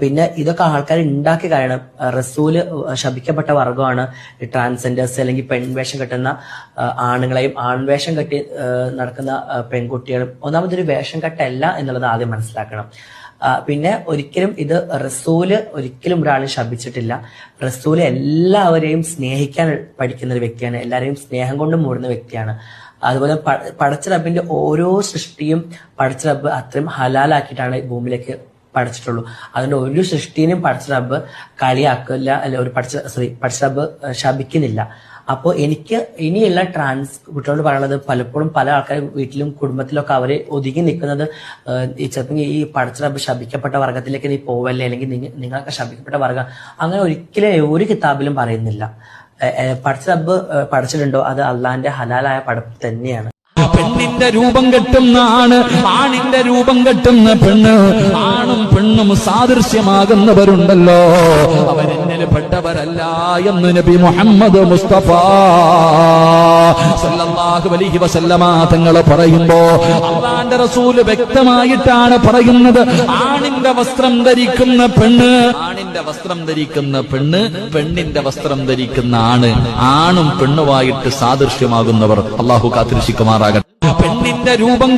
പിന്നെ ഇതൊക്കെ ആൾക്കാർ ഉണ്ടാക്കിയ കാരണം റസൂൽ ശപിക്കപ്പെട്ട വർഗമാണ് ട്രാൻസ്ജെൻഡേഴ്സ് അല്ലെങ്കിൽ പെൺവേഷം കെട്ടുന്ന ആണുങ്ങളെയും ആൺവേഷം കെട്ടി നടക്കുന്ന പെൺകുട്ടികളും ഒന്നാമതൊരു വേഷം കെട്ടല്ല എന്നുള്ളത് ആദ്യം മനസ്സിലാക്കണം. പിന്നെ ഒരിക്കലും ഇത് റസൂൽ ഒരിക്കലും ഒരാളെ ശപിച്ചിട്ടില്ല. റസൂൽ എല്ലാവരെയും സ്നേഹിക്കാൻ പഠിക്കുന്ന ഒരു വ്യക്തിയാണ്. എല്ലാവരെയും സ്നേഹം കൊണ്ട് മൂടുന്ന വ്യക്തിയാണ്. അതുപോലെ പടച്ച റബ്ബിന്റെ ഓരോ സൃഷ്ടിയും പടച്ച റബ്ബ് അത്രയും ഹലാലാക്കിയിട്ടാണ് ഭൂമിയിലേക്ക് പഠിച്ചിട്ടുള്ളൂ. അതുകൊണ്ട് ഒരു സൃഷ്ടിനെയും പഠിച്ച റബ്ബ് കളിയാക്കില്ല അല്ല ഒരു പഠിച്ച സോറി പഠിച്ച റബ്ബ് ശപിക്കുന്നില്ല. അപ്പോൾ എനിക്ക് ഇനിയുള്ള ട്രാൻസ് കുട്ടികളോട് പറയുന്നത് പലപ്പോഴും പല ആൾക്കാരും വീട്ടിലും കുടുംബത്തിലൊക്കെ അവരെ ഒതുങ്ങി നിൽക്കുന്നത് ഏഹ്, ഈ ചിലപ്പോൾ ഈ പടച്ച റബ്ബ് ശപിക്കപ്പെട്ട വർഗത്തിലേക്ക് നീ പോവല്ലേ അല്ലെങ്കിൽ നിങ്ങൾക്ക് ശപിക്കപ്പെട്ട വർഗം അങ്ങനെ ഒരിക്കലും ഒരു കിതാബിലും പറയുന്നില്ല. ഏഹ്, ഏഹ്, പടച്ച റബ്ബ് ഏഹ്, പഠിച്ചിട്ടുണ്ടോ? അത് അള്ളാന്റെ ഹലാലായ പടപ്പ് തന്നെയാണ്. പെണ്ണിന്റെ രൂപം കെട്ടുന്നാണ് ആണിന്റെ രൂപം കെട്ടുന്ന പെണ്ണ് ആണും പെണ്ണും സാദൃശ്യമാകുന്നവരുണ്ടല്ലോ. അവരെന്നിൽ പെട്ടവരല്ല എന്ന് നബി മുഹമ്മദ് മുസ്തഫ അലൈഹി വസല്ലമ പറയുമ്പോ റസൂൽ വ്യക്തമായിട്ടാണ് പറയുന്നത്. ആണിന്റെ വസ്ത്രം ധരിക്കുന്ന പെണ്ണ് ആണിന്റെ വസ്ത്രം ധരിക്കുന്ന പെണ്ണ് പെണ്ണിന്റെ വസ്ത്രം ധരിക്കുന്ന ആണ്. ആണും പെണ്ണുമായിട്ട് സാദൃശ്യമാകുന്നവർ അള്ളാഹു കാത്തിരിശിക്കുമാറാകട്ടെ പെണ്ണിന്റെ രൂപം